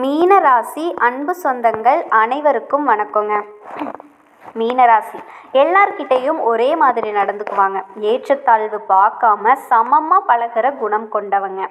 மீனராசி அன்பு சொந்தங்கள் அனைவருக்கும் வணக்கங்க. மீனராசி எல்லார்கிட்டையும் ஒரே மாதிரி நடந்துக்குவாங்க. ஏற்றத்தாழ்வு பார்க்காம சமமாக பழகுற குணம் கொண்டவங்க.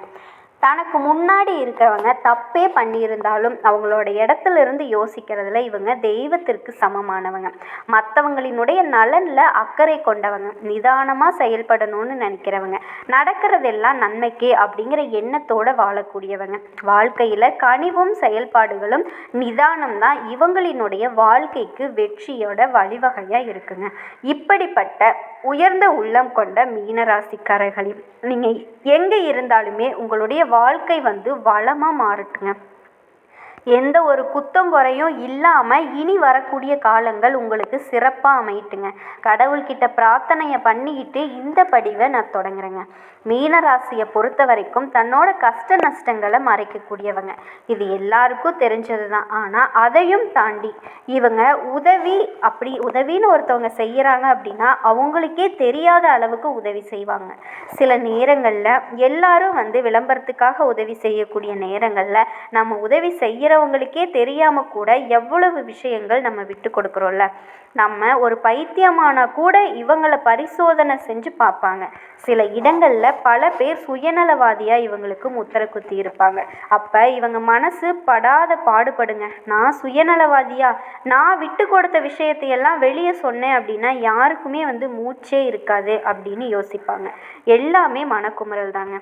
தனக்கு முன்னாடி இருக்கிறவங்க தப்பே பண்ணியிருந்தாலும் அவங்களோட இடத்துல இருந்து யோசிக்கிறதுல இவங்க தெய்வத்திற்கு சமமானவங்க. மற்றவங்களினுடைய நலனில் அக்கறை கொண்டவங்க நிதானமாக செயல்படணும்னு நினைக்கிறவங்க. நடக்கிறதெல்லாம் நன்மைக்கே அப்படிங்கிற எண்ணத்தோடு வாழக்கூடியவங்க. வாழ்க்கையில் கனிவும் செயல்பாடுகளும் நிதானம் தான் இவங்களினுடைய வாழ்க்கைக்கு வெற்றியோட வழிவகையாக இருக்குங்க. இப்படிப்பட்ட உயர்ந்த உள்ளம் கொண்ட மீனராசிக்காரர்களின் நீங்கள் எங்கே இருந்தாலுமே உங்களுடைய வாழ்க்கை வந்து வளமாக மாறட்டுங்க. எந்த ஒரு குத்தம் குறையும் இல்லாமல் இனி வரக்கூடிய காலங்கள் உங்களுக்கு சிறப்பாக அமையட்டுங்க. கடவுள்கிட்ட பிரார்த்தனையை பண்ணிக்கிட்டு இந்த படிவை நான் தொடங்குறேங்க. மீனராசியை பொறுத்த வரைக்கும் தன்னோட கஷ்ட நஷ்டங்களை மறைக்கக்கூடியவங்க. இது எல்லாருக்கும் தெரிஞ்சது தான் ஆனால் அதையும் தாண்டி இவங்க உதவி அப்படி உதவின்னு ஒருத்தவங்க செய்கிறாங்க அப்படின்னா அவங்களுக்கே தெரியாத அளவுக்கு உதவி செய்வாங்க. சில நேரங்களில் எல்லாரும் வந்து விளம்பரத்துக்காக உதவி செய்யக்கூடிய நேரங்களில் நம்ம உதவி செய்கிறவங்களுக்கே தெரியாமல் கூட எவ்வளவு விஷயங்கள் நம்ம விட்டு கொடுக்குறோம்ல? நம்ம ஒரு பைத்தியமானா கூட இவங்களை பரிசோதனை செஞ்சு பார்ப்பாங்க. சில இடங்களில் பல பேர் சுயநலவாதியாக இவங்களுக்கு முத்திர குத்தி இருப்பாங்க. அப்போ இவங்க மனசு படாத பாடுபடுங்க. நான் சுயநலவாதியா? நான் விட்டு கொடுத்த விஷயத்தையெல்லாம் வெளியே சொன்னேன் அப்படின்னா யாருக்குமே வந்து மூச்சே இருக்காது அப்படின்னு யோசிப்பாங்க. எல்லாமே மனக்குமுறல் தாங்க.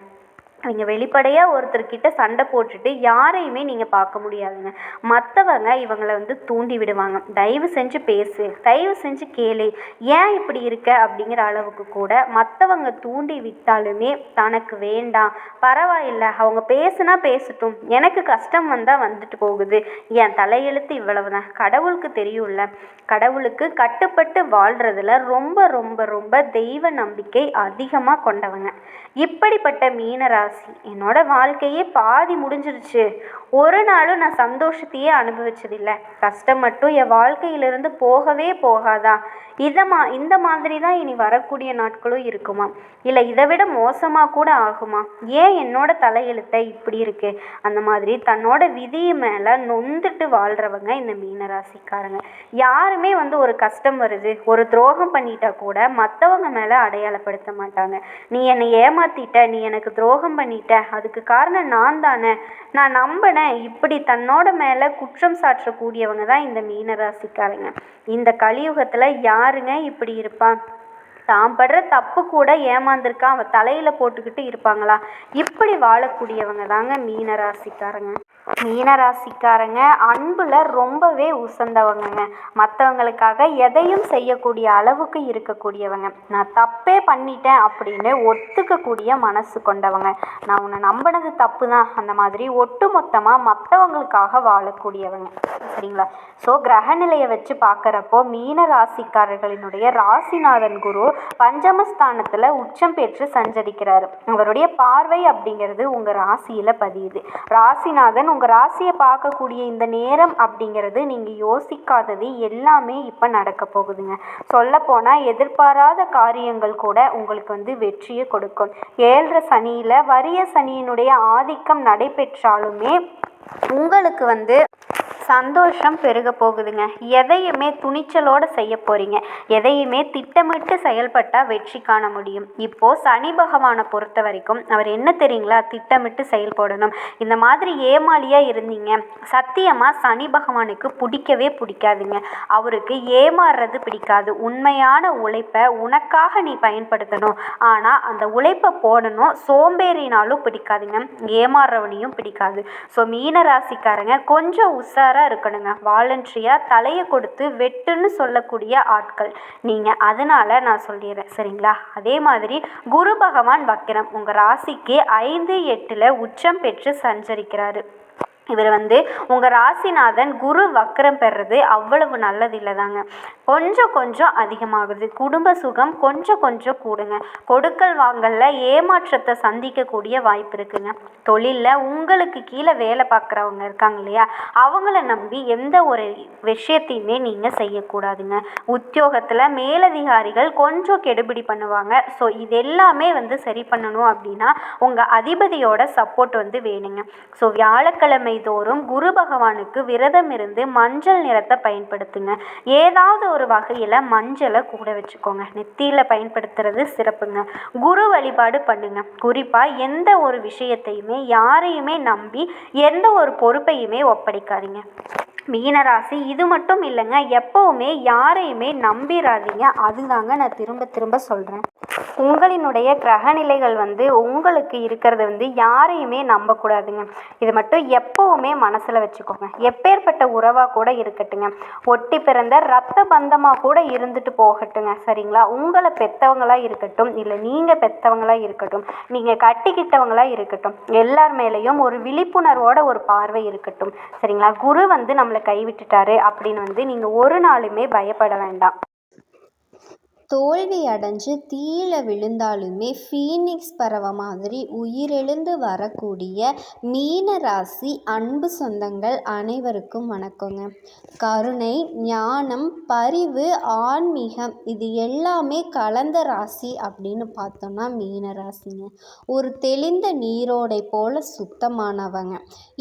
அவங்க வெளிப்படையாக ஒருத்தர்கிட்ட சண்டை போட்டுட்டு யாரையுமே நீங்கள் பார்க்க முடியாதுங்க. மற்றவங்க இவங்களை வந்து தூண்டி விடுவாங்க. தயவு செஞ்சு பேசு தயவு செஞ்சு கேளு. ஏன் இப்படி இருக்க? அப்படிங்கிற அளவுக்கு கூட மற்றவங்க தூண்டி விட்டாலுமே தனக்கு வேண்டாம். பரவாயில்லை அவங்க பேசுனா பேசட்டும். எனக்கு கஷ்டம் வந்தால் வந்துட்டு போகுது. என் தலையெழுத்து இவ்வளவு தான் கடவுளுக்கு தெரியும்ல. கடவுளுக்கு கட்டுப்பட்டு வாழ்கிறதுல ரொம்ப ரொம்ப ரொம்ப தெய்வ நம்பிக்கை அதிகமாக கொண்டவங்க. இப்படிப்பட்ட மீனராசி என்னோட வாழ்க்கையே பாதி முடிஞ்சிருச்சு. ஒரு நாளும் நான் சந்தோஷத்தையே அனுபவிச்சதில்லை. கஷ்டம் மட்டும் என் வாழ்க்கையிலிருந்து போகவே போகாதா? இதை மா இந்த மாதிரி தான் இனி வரக்கூடிய நாட்களும் இருக்குமா? இல்லை இதை விட மோசமாக கூட ஆகுமா? ஏன் என்னோட தலையெழுத்தை இப்படி இருக்கு? அந்த மாதிரி தன்னோட விதி மேலே நொந்துட்டு வாழ்கிறவங்க இந்த மீனராசிக்காரங்க யாருமே வந்து ஒரு கஷ்டம் வருது ஒரு துரோகம் பண்ணிட்டா கூட மற்றவங்க மேலே அடையாளப்படுத்த மாட்டாங்க. நீ என்னை ஏமாத்திட்ட நீ எனக்கு துரோகம் பண்ணிட்டேன். அதுக்கு காரணம் நான் தானே நான் நம்பினேன். இப்படி தன்னோட மேலே குற்றம் சாற்றக்கூடியவங்க தான் இந்த மீனராசிக்காரங்க. இந்த கலியுகத்தில் யாருங்க இப்படி இருப்பான் தான் படுற தப்பு கூட ஏமாந்துருக்கான் அவன் தலையில் போட்டுக்கிட்டு இருப்பாங்களா? இப்படி வாழக்கூடியவங்க தாங்க மீனராசிக்காரங்க. மீனராசிக்காரங்க அன்பில் ரொம்பவே உசந்தவங்கங்க. மற்றவங்களுக்காக எதையும் செய்யக்கூடிய அளவுக்கு இருக்கக்கூடியவங்க. நான் தப்பே பண்ணிட்டேன் அப்படின்னு ஒத்துக்கக்கூடிய மனசு கொண்டவங்க. நான் உன்னை நம்பினது தப்பு தான் அந்த மாதிரி ஒட்டு மொத்தமாக மற்றவங்களுக்காக வாழக்கூடியவங்க. சரிங்களா? ஸோ கிரகநிலையை வச்சு பார்க்குறப்போ மீன ராசிக்காரர்களினுடைய ராசிநாதன் குரு பஞ்சமஸ்தானத்தில் உச்சம் பெற்று சஞ்சரிக்கிறார். அவருடைய பார்வை அப்படிங்கிறது உங்கள் ராசியில் பதியுது. ராசிநாதன் உங்கள் ராசியை பார்க்கக்கூடிய இந்த நேரம் அப்படிங்கிறது நீங்கள் யோசிக்காதது எல்லாமே இப்போ நடக்க போகுதுங்க. சொல்லப்போனால் எதிர்பாராத காரியங்கள் கூட உங்களுக்கு வந்து வெற்றியை கொடுக்கும். ஏழரை சனியில் வரிய சனியினுடைய ஆதிக்கம் நடைபெற்றாலுமே உங்களுக்கு வந்து சந்தோஷம் பெருக போகுதுங்க. எதையுமே துணிச்சலோடு செய்ய போகிறீங்க எதையுமே திட்டமிட்டு செயல்பட்டால் வெற்றி காண முடியும். இப்போது சனி பகவானை பொறுத்த வரைக்கும் அவர் என்ன தெரியுங்களா? திட்டமிட்டு செயல்படணும் இந்த மாதிரி ஏமாளியாக இருந்தீங்க. சத்தியமாக சனி பகவானுக்கு பிடிக்கவே பிடிக்காதுங்க. அவருக்கு ஏமாறுறது பிடிக்காது. உண்மையான உழைப்பை உனக்காக நீ பயன்படுத்தணும். ஆனால் அந்த உழைப்பை போடணும். சோம்பேறினாலும் பிடிக்காதுங்க. ஏமாறுறவனையும் பிடிக்காது. ஸோ மீன ராசிக்காரங்க கொஞ்சம் உஷாராக இருக்கணுங்க. வாலண்ட்ரியாக தலையை கொடுத்து வெட்டுன்னு சொல்லக்கூடிய ஆட்கள். நீங்கள் அதனால் நான் சொல்லிடுறேன். சரிங்களா? அதே மாதிரி குரு பகவான் வக்கிரம் உங்கள் ராசிக்கு ஐந்து எட்டில் உச்சம் பெற்று சஞ்சரிக்கிறாரு. இவர் வந்து உங்கள் ராசிநாதன் குரு வக்கரம் பெறுறது அவ்வளவு நல்லது இல்லைதாங்க. கொஞ்சம் கொஞ்சம் அதிகமாகுது. குடும்ப சுகம் கொஞ்சம் கொஞ்சம் கூடுங்க. கொடுக்கல் வாங்கல்ல ஏமாற்றத்தை சந்திக்கக்கூடிய வாய்ப்பு இருக்குங்க. தொழிலில் உங்களுக்கு கீழே வேலை பார்க்குறவங்க இருக்காங்க இல்லையா? அவங்கள நம்பி எந்த ஒரு விஷயத்தையுமே நீங்கள் செய்யக்கூடாதுங்க. உத்தியோகத்தில் மேலதிகாரிகள் கொஞ்சம் கெடுபிடி பண்ணுவாங்க. ஸோ இது எல்லாமே வந்து சரி பண்ணணும் அப்படின்னா உங்கள் அதிபதியோட சப்போர்ட் வந்து வேணுங்க. ஸோ வியாழக்கிழமை தோறும் குரு பகவானுக்கு விரதம் இருந்து மஞ்சள் நிறத்தை பயன்படுத்துங்க. ஏதாவது ஒரு வகையில் மஞ்சளை கூட வச்சுக்கோங்க. நெத்தியில் பயன்படுத்துறது சிறப்புங்க. குரு வழிபாடு பண்ணுங்க. குறிப்பாக எந்த ஒரு விஷயத்தையுமே யாரையுமே நம்பி எந்த ஒரு பொறுப்பையுமே ஒப்படைக்காதீங்க. மீனராசி இது மட்டும் இல்லைங்க எப்போவுமே யாரையுமே நம்பிடாதீங்க அதுதாங்க நான் திரும்ப திரும்ப சொல்கிறேன் உங்களினுடைய கிரகநிலைகள் வந்து உங்களுக்கு இருக்கிறது வந்து யாரையுமே நம்பக்கூடாதுங்க. இது மட்டும் எப்போவுமே மனசில் வச்சுக்கோங்க. எப்பேற்பட்ட உறவாக கூட இருக்கட்டுங்க. ஒட்டி பிறந்த ரத்த பந்தமாக கூட இருந்துட்டு போகட்டுங்க சரிங்களா? உங்களை பெற்றவங்களாக இருக்கட்டும் இல்லை நீங்கள் பெற்றவங்களாக இருக்கட்டும் நீங்கள் கட்டிக்கிட்டவங்களாக இருக்கட்டும் எல்லார் மேலேயும் ஒரு விழிப்புணர்வோட ஒரு பார்வை இருக்கட்டும் சரிங்களா? குரு வந்து நம்மளை கைவிட்டுட்டாரு அப்படின்னு வந்து நீங்கள் ஒரு நாளுமே பயப்பட வேண்டாம். தோல்வி அடைஞ்சு தீயில விழுந்தாலுமே ஃபீனிக்ஸ் பறவை மாதிரி உயிரெழுந்து வரக்கூடிய மீன ராசி அன்பு சொந்தங்கள் அனைவருக்கும் வணக்கங்க. கருணை ஞானம் பரிவு ஆன்மீகம் இது எல்லாமே கலந்த ராசி அப்படின்னு பார்த்தோம்னா மீன ராசிங்க ஒரு தெளிந்த நீரோடை போல சுத்தமானவங்க.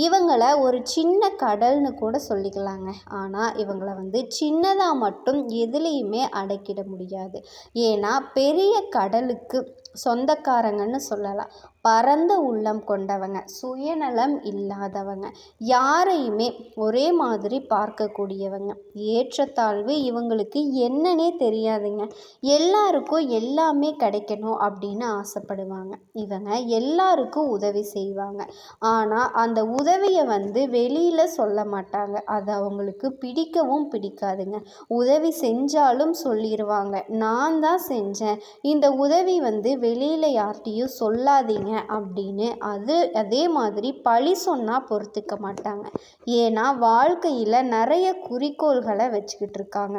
இவங்களை ஒரு சின்ன கடல்னு கூட சொல்லிக்கலாங்க. ஆனால் இவங்களை வந்து சின்னதாக மட்டும் எதுலேயுமே அடக்கிட முடியாது. ஏன்னா பெரிய கடலுக்கு சொந்தக்காரங்கன்னு சொல்லலாம். பரந்த உள்ளம் கொண்டவங்க சுயநலம் இல்லாதவங்க யாரையுமே ஒரே மாதிரி பார்க்கக்கூடியவங்க. ஏற்றத்தாழ்வு இவங்களுக்கு என்னன்னே தெரியாதுங்க. எல்லாருக்கும் எல்லாமே கிடைக்கணும் அப்படின்னு ஆசைப்படுவாங்க. இவங்க எல்லாருக்கும் உதவி செய்வாங்க. ஆனால் அந்த உதவியை வந்து வெளியில் சொல்ல மாட்டாங்க. அது அவங்களுக்கு பிடிக்கவும் பிடிக்காதுங்க. உதவி செஞ்சாலும் சொல்லிடுவாங்க நான் தான் செஞ்சேன். இந்த உதவி வந்து வெளியில் யார்கிட்டையும் சொல்லாதீங்க அப்படின்னு அது அதே மாதிரி பழி சொன்னால் பொறுத்துக்க மாட்டாங்க. ஏன்னா வாழ்க்கையில் நிறைய குறிக்கோள்களை வச்சுக்கிட்டு இருக்காங்க.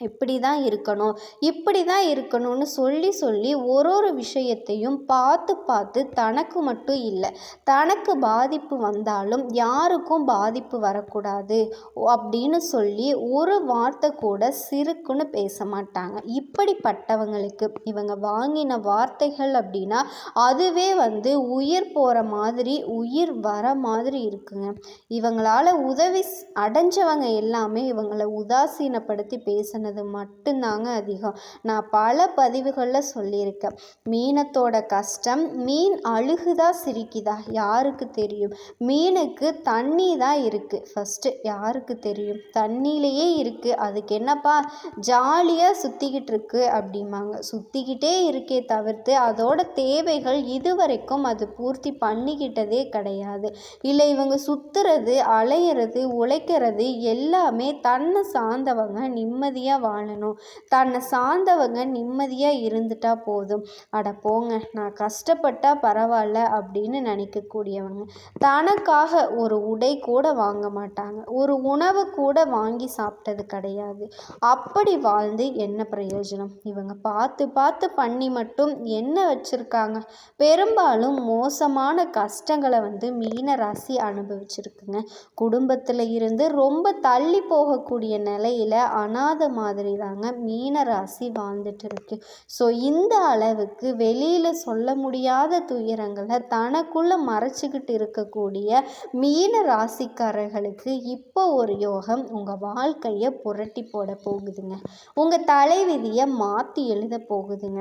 இப்படி தான் இருக்கணும் இப்படி தான் இருக்கணும்னு சொல்லி சொல்லி ஒரு ஒரு விஷயத்தையும் பார்த்து பார்த்து தனக்கு மட்டும் இல்லை தனக்கு பாதிப்பு வந்தாலும் யாருக்கும் பாதிப்பு வரக்கூடாது அப்படின்னு சொல்லி ஒரு வார்த்தை கூட சிறுக்குன்னு பேச மாட்டாங்க. இப்படிப்பட்டவங்களுக்கு இவங்க வாங்கின வார்த்தைகள் அப்படின்னா அதுவே வந்து உயிர் போகிற மாதிரி உயிர் வர மாதிரி இருக்குங்க. இவங்களால் உதவி அடைஞ்சவங்க எல்லாமே இவங்களை உதாசீனப்படுத்தி பேசினது மட்டும்தாங்க அதிகம். நான் பல பதிவுகளில் சொல்லியிருக்கேன். மீனத்தோட கஷ்டம் மீன் அழுகுதா சிரிக்குதா? யாருக்கு தெரியும்? மீனுக்கு தண்ணி தான் இருக்குது ஃபஸ்ட்டு யாருக்கு தெரியும்? தண்ணியிலையே இருக்குது அதுக்கு என்னப்பா? ஜாலியாக சுற்றிக்கிட்டு இருக்கு அப்படிம்பாங்க. சுற்றிக்கிட்டே இருக்கே தவிர்த்து அதோட தேவைகள் இதுவரைக்கும் அது பூர்த்தி பண்ணிக்கிட்டதே கிடையாது. இல்லை இவங்க சுற்றுறது அலையிறது உழைக்கிறது எல்லாமே தன்னை சார்ந்தவங்க நிம்மதியாக வாழணும். தன்னை சார்ந்தவங்க நிம்மதியாக இருந்துட்டா போதும். அட போங்க நான் கஷ்டப்பட்டா பரவாயில்ல அப்படின்னு நினைக்கக்கூடியவங்க. தனக்காக ஒரு உடை கூட வாங்க மாட்டாங்க. ஒரு உணவு கூட வாங்கி சாப்பிட்டது கிடையாது. அப்படி வாழ்ந்து என்ன பிரயோஜனம்? இவங்க பார்த்து பார்த்து பண்ணி மட்டும் என்ன வச்சுருக்காங்க? பெரும்பாலும் மோசமான கஷ்டங்களை வந்து மீன ராசி அனுபவிச்சிருக்குங்க. குடும்பத்தில் இருந்து ரொம்ப தள்ளி போகக்கூடிய நிலையில் அனாதை மாதிரி தாங்க மீன ராசி வாழ்ந்துட்டு இருக்கு ஸோ இந்த அளவுக்கு வெளியில் சொல்ல முடியாத துயரங்களை தனக்குள்ளே மறைச்சிக்கிட்டு இருக்கக்கூடிய மீன ராசிக்காரர்களுக்கு இப்போ ஒரு யோகம் உங்கள் வாழ்க்கையை புரட்டி போட போகுதுங்க. உங்கள் தலைவிதியை மாற்றி எழுத போகுதுங்க.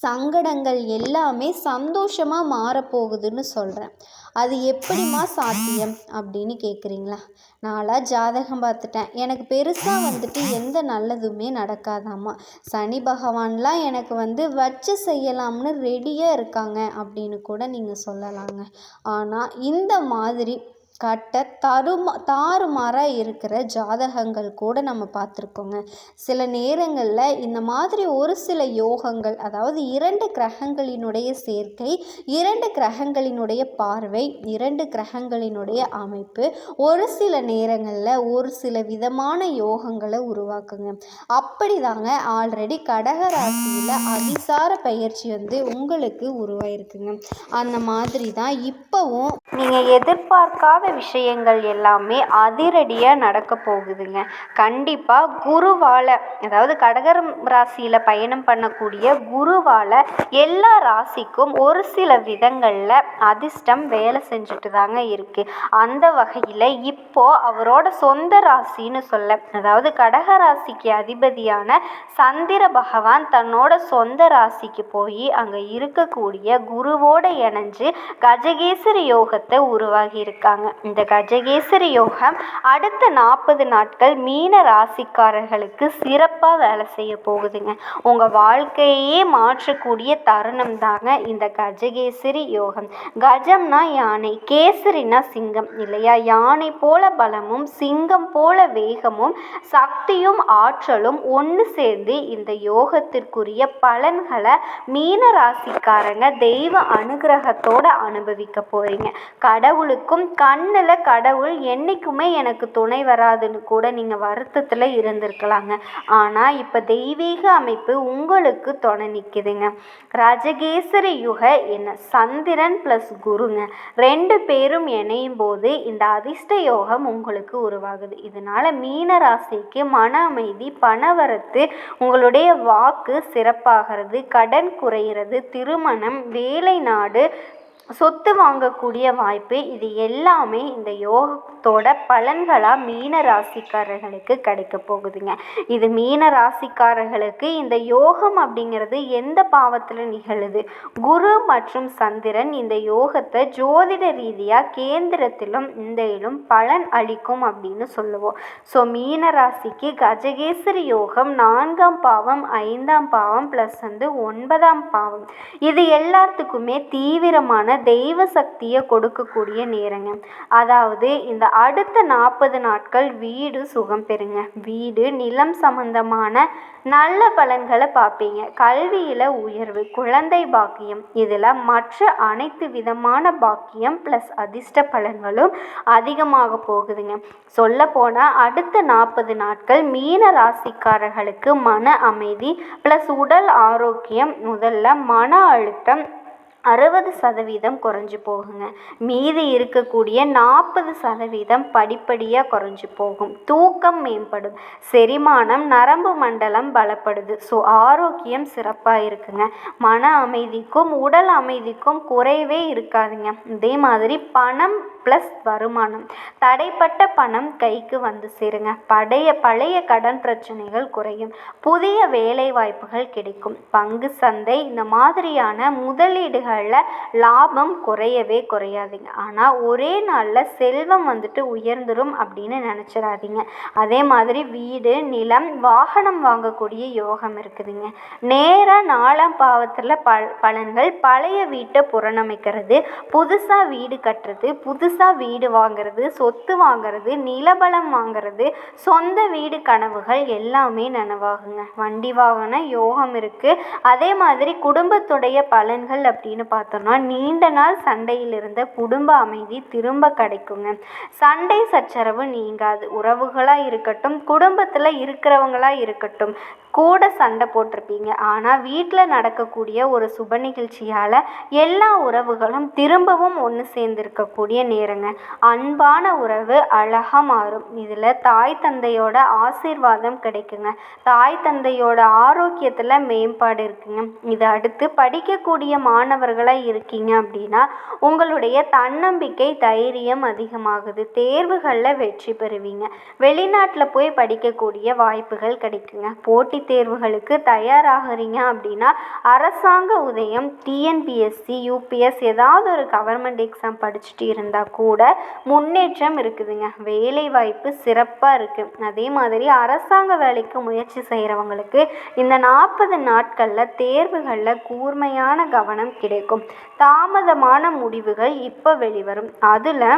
சங்கடங்கள் எல்லாமே சந்தோஷமாக மாறப்போகுதுன்னு சொல்கிறேன் அது எப்படிம்மா சாத்தியம் அப்படின்னு கேட்குறீங்களா நான்லாம் ஜாதகம் பார்த்துட்டேன். எனக்கு பெருசாக வந்துட்டு எந்த நல்லதுமே நடக்காதாம்மா. சனி பகவான்லாம் எனக்கு வந்து வச்சு செய்யலாம்னு ரெடியாக இருக்காங்க அப்படின்னு கூட நீங்கள் சொல்லலாங்க. ஆனால் இந்த மாதிரி கட்ட தருமா தாறுமாறாக இருக்கிற ஜாதகங்கள் கூட நம்ம பார்த்துருக்கோங்க. சில நேரங்களில் இந்த மாதிரி ஒரு சில யோகங்கள் அதாவது இரண்டு கிரகங்களினுடைய சேர்க்கை இரண்டு கிரகங்களினுடைய பார்வை இரண்டு கிரகங்களினுடைய அமைப்பு ஒரு சில நேரங்களில் ஒரு சில விதமான யோகங்களை உருவாக்குங்க. அப்படி தாங்க ஆல்ரெடி கடக ராசியில் அதிசார பயிற்சி வந்து உங்களுக்கு உருவாயிருக்குங்க. அந்த மாதிரி தான் இப்போவும் நீங்கள் எதிர்பார்க்காத விஷயங்கள் எல்லாமே அதிரடியாக நடக்க போகுதுங்க. கண்டிப்பாக குருவால் அதாவது கடகரம் ராசியில் பயணம் பண்ணக்கூடிய குருவால் எல்லா ராசிக்கும் ஒரு சில விதங்களில் அதிர்ஷ்டம் வேலை செஞ்சுட்டு தாங்க இருக்குது அந்த வகையில் இப்போ அவரோட சொந்த ராசின்னு சொல்ல அதாவது கடக ராசிக்கு அதிபதியான சந்திர பகவான் தன்னோட சொந்த ராசிக்கு போய் அங்கே இருக்கக்கூடிய குருவோட இணைஞ்சு கஜகேசரி யோகத்தை உருவாகி இருக்காங்க இந்த கஜகேசரி யோகம் அடுத்த நாற்பது நாட்கள் மீன ராசிக்காரர்களுக்கு சிறப்பாக வேலை செய்ய போகுதுங்க. உங்கள் வாழ்க்கையே மாற்றக்கூடிய தருணம் தாங்க இந்த கஜகேசரி யோகம். கஜம்னா யானை கேசரினா சிங்கம் இல்லையா? யானை போல பலமும் சிங்கம் போல வேகமும் சக்தியும் ஆற்றலும் ஒன்று சேர்ந்து இந்த யோகத்திற்குரிய பலன்களை மீன ராசிக்காரங்க தெய்வ அனுகிரகத்தோடு அனுபவிக்க போகிறீங்க கடவுளுக்கும் கண் கண்ணில் கடவுள் என்னைக்குமே எனக்கு துணை வராதுன்னு கூட நீங்கள் வருத்தத்தில் இருந்திருக்கலாங்க. ஆனால் இப்போ தெய்வீக அமைப்பு உங்களுக்கு துணை நிற்குதுங்க ராஜகேசரி யுக என்ன சந்திரன் ப்ளஸ் குருங்க. ரெண்டு பேரும் இணையும் போது இந்த அதிர்ஷ்ட யோகம் உங்களுக்கு உருவாகுது. இதனால் மீன ராசிக்கு மன அமைதி பணவரத்து உங்களுடைய வாக்கு சிறப்பாகிறது. கடன் குறையிறது திருமணம் வேலை நாடு சொத்து வாங்கக்கூடிய வாய்ப்பு இது எல்லாமே இந்த யோகத்தோட பலன்களாக மீன ராசிக்காரர்களுக்கு கிடைக்க போகுதுங்க. இது மீன ராசிக்காரர்களுக்கு இந்த யோகம் அப்படிங்கிறது எந்த பாவத்தில் நிகழுது? குரு மற்றும் சந்திரன் இந்த யோகத்தை ஜோதிட ரீதியாக கேந்திரத்திலும் இந்தையிலும் பலன் அளிக்கும் அப்படின்னு சொல்லுவோம். ஸோ மீன ராசிக்கு கஜகேசரி யோகம் நான்காம் பாவம் ஐந்தாம் பாவம் ப்ளஸ் வந்து ஒன்பதாம் பாவம். இது எல்லாத்துக்குமே தீவிரமான தெய்வ சக்தியை கொடுக்கக்கூடிய நேரங்க. அதாவது இந்த அடுத்த நாற்பது நாட்கள் வீடு சுகம் பெறுங்க. வீடு நிலம் சம்பந்தமான நல்ல பலன்களை பார்ப்பீங்க. கல்வியில் உயர்வு குழந்தை பாக்கியம் இதில் மற்ற அனைத்து விதமான பாக்கியம் ப்ளஸ் அதிர்ஷ்ட பலன்களும் அதிகமாக போகுதுங்க. சொல்ல போனால் அடுத்த நாற்பது நாட்கள் மீன ராசிக்காரர்களுக்கு மன அமைதி ப்ளஸ் உடல் ஆரோக்கியம் முதல்ல மன அழுத்தம் அறுபது சதவீதம் குறைஞ்சி போகுங்க. மீதி இருக்கக்கூடிய நாற்பது சதவீதம் படிப்படியாக குறைஞ்சி போகும். தூக்கம் மேம்படும். செரிமானம் நரம்பு மண்டலம் பலப்படுது. ஸோ ஆரோக்கியம் சிறப்பாக இருக்குங்க. மன அமைதிக்கும் உடல் அமைதிக்கும் குறைவே இருக்காதுங்க. இதே மாதிரி பணம் ப்ளஸ் வருமானம். தடைப்பட்ட பணம் கைக்கு வந்து சேருங்க. பழைய பழைய கடன் பிரச்சனைகள் குறையும். புதிய வேலை வாய்ப்புகள் கிடைக்கும். பங்கு சந்தை இந்த மாதிரியான முதலீடுகள் நாட்களில் லாபம் குறையவே குறையாதுங்க. ஆனால் ஒரே நாளில் செல்வம் வந்துட்டு உயர்ந்துடும் அப்படின்னு நினச்சிடாதீங்க. அதே மாதிரி வீடு நிலம் வாகனம் வாங்கக்கூடிய யோகம் இருக்குதுங்க. நேராக நாலாம் பாவத்தில் ப பலன்கள் பழைய வீட்டை புறணமைக்கிறது புதுசாக வீடு கட்டுறது புதுசாக வீடு வாங்குறது சொத்து வாங்குறது நிலபலம் வாங்குறது சொந்த வீடு கனவுகள் எல்லாமே நனவாகுங்க. வண்டி வாகன யோகம் இருக்குது அதே மாதிரி குடும்பத்துடைய பலன்கள் அப்படின்னு பார்த்தோம்னா நீண்ட நாள் சண்டையில் இருந்த குடும்ப அமைதி திரும்ப கிடைக்குங்க. சண்டை சச்சரவு நீங்காது. உறவுகளாக இருக்கட்டும் குடும்பத்தில் இருக்கிறவங்களா இருக்கட்டும் கூட சண்டை போட்டிருப்பீங்க. ஆனால் வீட்டில் நடக்கக்கூடிய ஒரு சுப நிகழ்ச்சியால் எல்லா உறவுகளும் திரும்பவும் ஒன்று சேர்ந்துருக்கக்கூடிய நேரங்க. அன்பான உறவு அழகாக மாறும். இதில் தாய் தந்தையோட ஆசீர்வாதம் கிடைக்குங்க. தாய் தந்தையோட ஆரோக்கியத்தில் மேம்பாடு இருக்குங்க. இதை அடுத்து படிக்கக்கூடிய மாணவர்களாக இருக்கீங்க அப்படின்னா உங்களுடைய தன்னம்பிக்கை தைரியம் அதிகமாகுது. தேர்வுகளில் வெற்றி பெறுவீங்க. வெளிநாட்டில் போய் படிக்கக்கூடிய வாய்ப்புகள் கிடைக்குங்க. போட்டி போட்டித் தேர்வுகளுக்கு தயாராகிறீங்க அப்படின்னா அரசாங்க உதயம் டிஎன்பிஎஸ்சி யூபிஎஸ் ஏதாவது ஒரு கவர்மெண்ட் எக்ஸாம் படிச்சுட்டு இருந்தால் கூட முன்னேற்றம் இருக்குதுங்க. வேலை வாய்ப்பு சிறப்பாக இருக்குது அதே மாதிரி அரசாங்க வேலைக்கு முயற்சி செய்கிறவங்களுக்கு இந்த நாற்பது நாட்களில் தேர்வுகளில் கூர்மையான கவனம் கிடைக்கும். தாமதமான முடிவுகள் இப்போ வெளிவரும். அதில்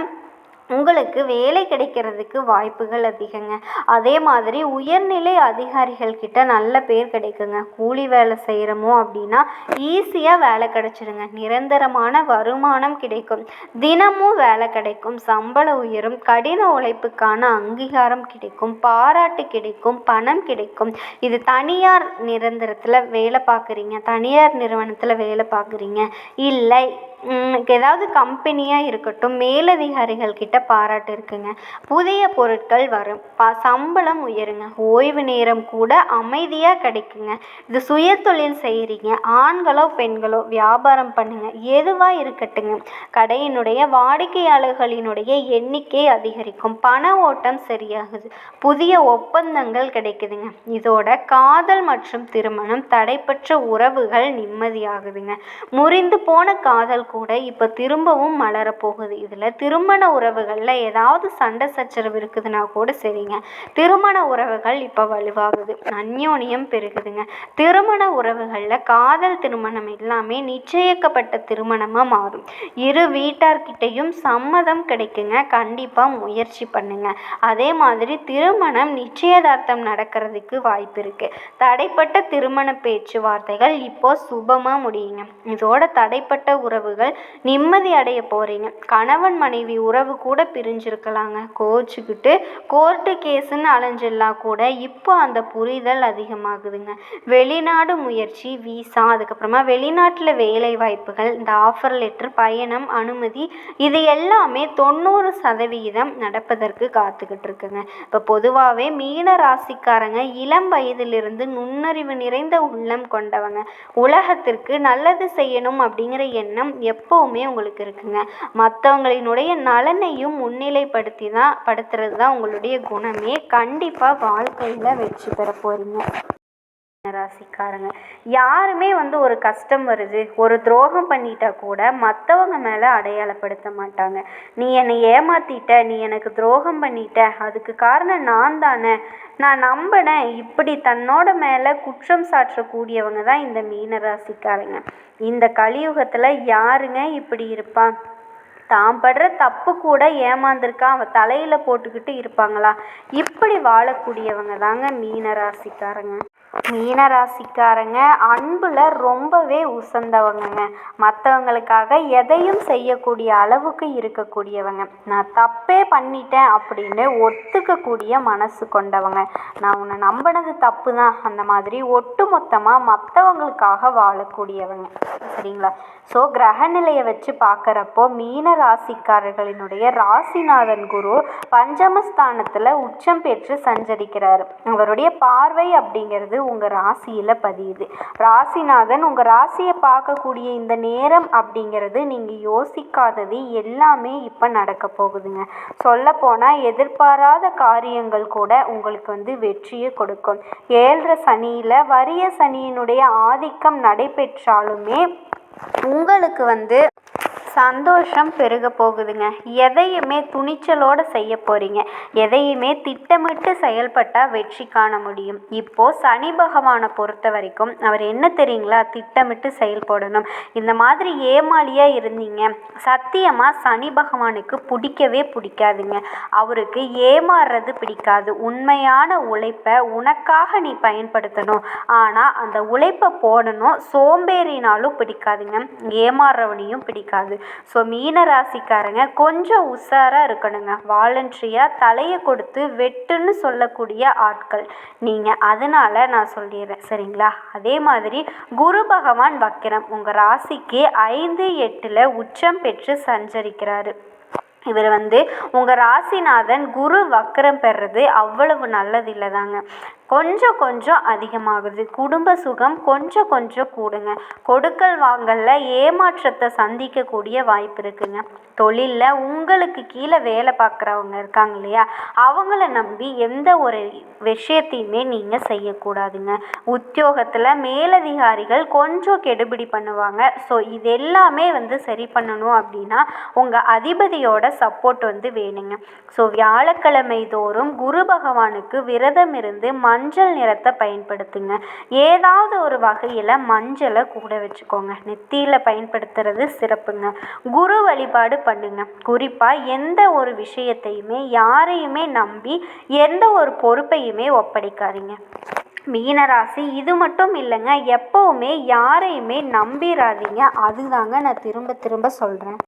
உங்களுக்கு வேலை கிடைக்கிறதுக்கு வாய்ப்புகள் அதிகங்க. அதே மாதிரி உயர்நிலை அதிகாரிகள் கிட்ட நல்ல பேர் கிடைக்குங்க. கூலி வேலை செய்கிறோமோ அப்படின்னா ஈஸியாக வேலை கிடைச்சிடுங்க நிரந்தரமான வருமானம் கிடைக்கும். தினமும் வேலை கிடைக்கும். சம்பள உயரும். கடின உழைப்புக்கான அங்கீகாரம் கிடைக்கும். பாராட்டு கிடைக்கும். பணம் கிடைக்கும். இது தனியார் நிரந்தரத்தில் வேலை பார்க்குறீங்க. தனியார் நிறுவனத்தில் வேலை பார்க்குறீங்க. இல்லை ஏதாவது கம்பெனியாக இருக்கட்டும் மேலதிகாரிகள் கிட்ட பாராட்டு இருக்குங்க. புதிய பொருட்கள் வரும். ப சம்பளம் உயருங்க. ஓய்வு நேரம் கூட அமைதியாக கிடைக்குங்க. இது சுயதொழில் செய்கிறீங்க ஆண்களோ பெண்களோ வியாபாரம் பண்ணுங்க. எதுவாக இருக்கட்டுங்க. கடையினுடைய வாடிக்கையாளர்களினுடைய எண்ணிக்கை அதிகரிக்கும். பண ஓட்டம் சரியாகுது. புதிய ஒப்பந்தங்கள் கிடைக்குதுங்க. இதோட காதல் மற்றும் திருமணம் தடைப்பற்ற உறவுகள் நிம்மதியாகுதுங்க. முறிந்து போன காதல் கூட இப்போ திரும்பவும் மலரப்போகுது. இதில் திருமண உறவுகளில் ஏதாவது சண்டை சச்சரவு இருக்குதுன்னா கூட சரிங்க. திருமண உறவுகள் இப்போ வலுவாகுது. அந்யோன்யம் பெருகுதுங்க. திருமண உறவுகளில் காதல் திருமணம் எல்லாமே நிச்சயிக்கப்பட்ட திருமணமாக மாறும். இரு வீட்டார்கிட்டையும் சம்மதம் கிடைக்குங்க. கண்டிப்பாக முயற்சி பண்ணுங்க. அதே மாதிரி திருமணம் நிச்சயதார்த்தம் நடக்கிறதுக்கு வாய்ப்பு இருக்கு. தடைப்பட்ட திருமண பேச்சுவார்த்தைகள் இப்போ சுபமாக முடியுங்க. இதோட தடைப்பட்ட உறவு உறவுகள் நிம்மதி அடைய போறீங்க. கணவன் மனைவி உறவு கூட பிரிஞ்சிருக்கலாங்க. கோச்சுக்கிட்டு கோர்ட்டு கேஸுன்னு அலைஞ்சிடலாம் கூட இப்போ அந்த புரிதல் அதிகமாகுதுங்க. வெளிநாடு முயற்சி விசா அதுக்கப்புறமா வெளிநாட்டில் வேலை வாய்ப்புகள் இந்த ஆஃபர் லெட்டர் பயணம் அனுமதி இது எல்லாமே தொண்ணூறு சதவிகிதம் நடப்பதற்கு காத்துக்கிட்டு இருக்குங்க. இப்போ பொதுவாகவே மீன ராசிக்காரங்க இளம் வயதிலிருந்து நுண்ணறிவு நிறைந்த உள்ளம் கொண்டவங்க. உலகத்திற்கு நல்லது செய்யணும் அப்படிங்கிற எண்ணம் எப்போவுமே உங்களுக்கு இருக்குங்க. மற்றவங்களினுடைய நலனையும் முன்னிலைப்படுத்தி தான் படுத்துறது தான் உங்களுடைய குணமே. கண்டிப்பாக வாழ்க்கையில் வெற்றி பெற போகிறீங்க ராசிக்காரங்க யாருமே வந்து ஒரு கஷ்டம் வருது ஒரு துரோகம் பண்ணிட்டா கூட மற்றவங்க மேலே அடையாளப்படுத்த மாட்டாங்க. நீ என்னை ஏமாத்திட்ட நீ எனக்கு துரோகம் பண்ணிட்ட அதுக்கு காரணம் நான் தானே. நான் நம்பினேன். இப்படி தன்னோட மேலே குற்றம் சாற்றக்கூடியவங்க தான் இந்த மீனராசிக்காரங்க இந்த கலியுகத்தில் யாருங்க இப்படி இருப்பான் தான் படுற தப்பு கூட ஏமாந்துருக்கா? அவன் தலையில் போட்டுக்கிட்டு இருப்பாங்களா? இப்படி வாழக்கூடியவங்க தாங்க மீன ராசிக்காரங்க மீன ராசிக்காரங்க அன்பில் ரொம்பவே உசந்தவங்கங்க. மற்றவங்களுக்காக எதையும் செய்யக்கூடிய அளவுக்கு இருக்கக்கூடியவங்க. நான் தப்பே பண்ணிட்டேன் அப்படின்னு ஒத்துக்கக்கூடிய மனசு கொண்டவங்க. நான் உன்னை நம்பினது தப்பு தான் அந்த மாதிரி ஒட்டு மொத்தமாக மற்றவங்களுக்காக வாழக்கூடியவங்க. சரிங்களா? ஸோ கிரகநிலையை வச்சு பார்க்குறப்போ மீன ராசிக்காரர்களினுடைய ராசிநாதன் குரு பஞ்சமஸ்தானத்தில் உச்சம் பெற்று சஞ்சரிக்கிறார். அவருடைய பார்வை அப்படிங்கிறது உங்கள் ராசியில் பதியுது. ராசிநாதன் உங்கள் ராசியை பார்க்கக்கூடிய இந்த நேரம் அப்படிங்கிறது நீங்கள் யோசிக்காதது எல்லாமே இப்போ நடக்க போகுதுங்க. சொல்லப்போனால் எதிர்பாராத காரியங்கள் கூட உங்களுக்கு வந்து வெற்றியை கொடுக்கும். ஏழரை சனியில் வரிய சனியினுடைய ஆதிக்கம் நடைபெற்றாலுமே உங்களுக்கு வந்து சந்தோஷம் பெருக போகுதுங்க. எதையுமே துணிச்சலோடு செய்ய போகிறீங்க எதையுமே திட்டமிட்டு செயல்பட்டால் வெற்றி காண முடியும். இப்போது சனி பகவானை பொறுத்த வரைக்கும் அவர் என்ன தெரியுங்களா? திட்டமிட்டு செயல்படணும். இந்த மாதிரி ஏமாளியாக இருந்தீங்க. சத்தியமாக சனி பகவானுக்கு பிடிக்கவே பிடிக்காதுங்க. அவருக்கு ஏமாறுறது பிடிக்காது. உண்மையான உழைப்பை உனக்காக நீ பயன்படுத்தணும். ஆனால் அந்த உழைப்பை போடணும். சோம்பேறினாலும் பிடிக்காதுங்க. ஏமாறுறவனையும் பிடிக்காது. ஸோ மீன ராசிக்காரங்க கொஞ்சம் உஷாராக இருக்கணுங்க. வாலண்ட்ரியாக தலையை கொடுத்து வெட்டுன்னு சொல்லக்கூடிய ஆட்கள். நீங்கள் அதனால் நான் சொல்லிடுறேன். சரிங்களா? அதே மாதிரி குரு பகவான் வக்கிரம். உங்கள் ராசிக்கு ஐந்து எட்டில் உச்சம் பெற்று சஞ்சரிக்கிறாரு. இவர் வந்து உங்கள் ராசிநாதன் குரு வக்கரம் பெறுறது அவ்வளவு நல்லது இல்லைதாங்க. கொஞ்சம் கொஞ்சம் அதிகமாகுது. குடும்ப சுகம் கொஞ்சம் கொஞ்சம் கூடுங்க. கொடுக்கல் வாங்கல்ல ஏமாற்றத்தை சந்திக்கக்கூடிய வாய்ப்பு இருக்குங்க. தொழிலில் உங்களுக்கு கீழே வேலை பார்க்குறவங்க இருக்காங்க இல்லையா? அவங்கள நம்பி எந்த ஒரு விஷயத்தையுமே நீங்கள் செய்யக்கூடாதுங்க. உத்தியோகத்தில் மேலதிகாரிகள் கொஞ்சம் கெடுபிடி பண்ணுவாங்க. ஸோ இது எல்லாமே வந்து சரி பண்ணணும் அப்படின்னா உங்கள் அதிபதியோட சப்போர்ட் வந்து வேணுங்க. ஸோ வியாழக்கிழமை தோறும் குரு பகவானுக்கு விரதம் இருந்து மஞ்சள் நிறத்தை பயன்படுத்துங்க. ஏதாவது ஒரு வகையில் மஞ்சளை கூட வச்சுக்கோங்க. நெத்தியில் பயன்படுத்துறது சிறப்புங்க. குரு வழிபாடு பண்ணுங்க. குறிப்பாக எந்த ஒரு விஷயத்தையுமே யாரையுமே நம்பி எந்த ஒரு பொறுப்பையுமே ஒப்படைக்காதீங்க. மீனராசி இது மட்டும் இல்லைங்க. எப்போவுமே யாரையுமே நம்பிடாதீங்க அதுதாங்க நான் திரும்ப திரும்ப சொல்கிறேன்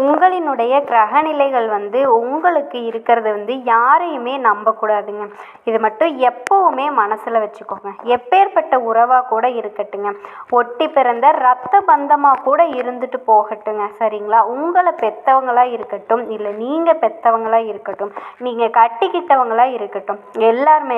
உங்களினுடைய கிரகநிலைகள் வந்து உங்களுக்கு இருக்கிறது வந்து யாரையுமே நம்பக்கூடாதுங்க. இது மட்டும் எப்போவுமே மனசில் வச்சுக்கோங்க. எப்பேற்பட்ட உறவாக கூட இருக்கட்டுங்க. ஒட்டி பிறந்த ரத்த பந்தமாக கூட இருந்துட்டு போகட்டுங்க. சரிங்களா? உங்களை பெற்றவங்களாக இருக்கட்டும் இல்லை நீங்கள் பெற்றவங்களாக இருக்கட்டும் நீங்கள் கட்டிக்கிட்டவங்களா இருக்கட்டும் எல்லாருமே